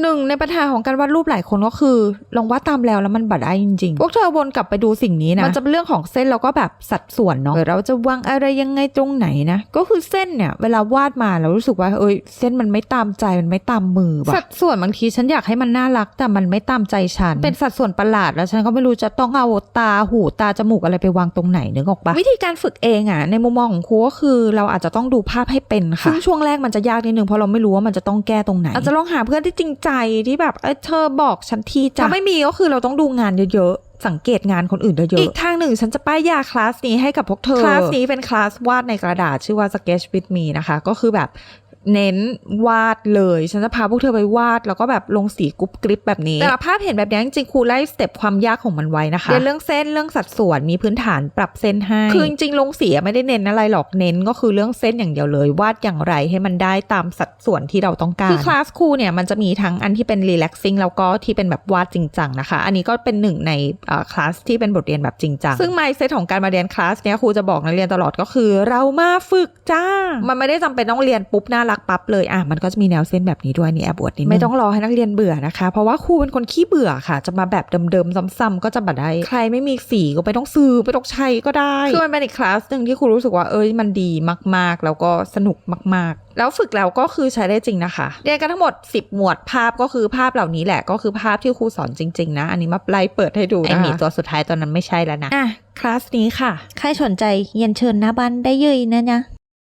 หนึ่งในปัญหาของการวาดรูปหลายคนก็คือ ลองวาดตามแล้วแล้วมันบัดได้จริงๆ พวกเธอวนกลับไปดูสิ่งนี้นะ มันจะเป็นเรื่องของเส้นแล้วก็แบบสัดส่วนเนาะเออเราจะวางอะไรยังไงตรงไหนนะ ก็คือเส้นเนี่ยเวลาวาดมาเรารู้สึกว่าเอ้ยเส้นมันไม่ตามใจมันไม่ตามมือว่ะสัดส่วนบางทีฉันอยากให้มันน่ารักแต่มันไม่ตามใจฉัน เป็นสัดส่วนประหลาดแล้วฉันก็ไม่รู้จะต้องเอาตาหูตาจมูกอะไรไปวางตรงไหนนึกออกปะวิธีการฝึกเองอะในมุมมองของครูก็คือ เราอาจจะต้องดูภาพให้เป็นค่ะซึ่งช่วงแรกมันจะยากนิดนึงเพราะเราไม่รู้ว่ามันจะต้องแก้ตรงไหนอาจจะลองหาเพื่อนที่จริงใจที่แบบเออเธอบอกฉันทีจ้ะถ้าไม่มีก็คือเราต้องดูงานเยอะๆ สังเกตงานคนอื่นเยอะๆ อีกทางหนึ่งฉันจะป้ายยาคลาสนี้ให้กับพวกเธอ คลาสนี้เป็นคลาสวาดในกระดาษชื่อว่า Sketch with me นะคะ ก็คือแบบ เน้นวาดเลย ฉันจะพาพวกเธอไปวาด แล้วก็แบบลงสีกรุ๊ปกริปแบบนี้ แต่ละภาพเห็นแบบนี้จริงๆครูไล่สเต็ปความยากของมันไว้นะคะเรียนเรื่องเส้นเรื่องสัดส่วนมีพื้นฐานปรับเส้นให้ คือจริงๆลงสีอะไม่ได้เน้นอะไรหรอกเน้นก็คือเรื่องเส้นอย่างเดียวเลย วาดอย่างไรให้มันได้ตามสัดส่วนที่เราต้องการ คือคลาสครูเนี่ยมันจะมีทั้งอันที่เป็น relaxing แล้วก็ที่เป็นแบบวาดจริงจังนะคะ อันนี้ก็เป็นหนึ่งในเอ่อคลาสที่เป็นบทเรียนแบบจริงจังซึ่ง mindset ของการมาเรียนคลาสเนี้ยครูจะบอกนักเรียนตลอดก็คือ เรามาฝึกจ้า มันไม่ได้จำเป็นต้องเรียนปุ๊บน่ารักปั๊บเลยอะมันก็จะมีแนวเส้นแบบนี้ด้วยนี่แอบอวดนิดนึงไม่ต้องรอให้นักเรียนเบื่อนะคะ เพราะว่าครูเป็นคนขี้เบื่อค่ะ จะมาแบบเดิมๆซ้ำๆก็จะบัดได้ใครไม่มีสีก็ไม่ต้องซื้อไม่ต้องใช้ก็ได้คือมันเป็นอีกคลาสหนึ่งที่ครูรู้สึกว่าเอ้ยมันดีมากๆ แล้วก็สนุกมาก ๆ แล้วฝึกแล้วก็คือใช้ได้จริงนะคะเรียนกันทั้งหมด 10 หมวดภาพก็คือภาพเหล่านี้แหละก็คือภาพที่ครูสอนจริง ๆ นะ อันนี้มาไล่เปิดให้ดูไอหมีตัวสุดท้ายตอนนั้นไม่ใช่แล้วนะอะคลาสนี้ค่ะ ใครสนใจเรียนเชิญหน้าบ้านได้เลยนะนะ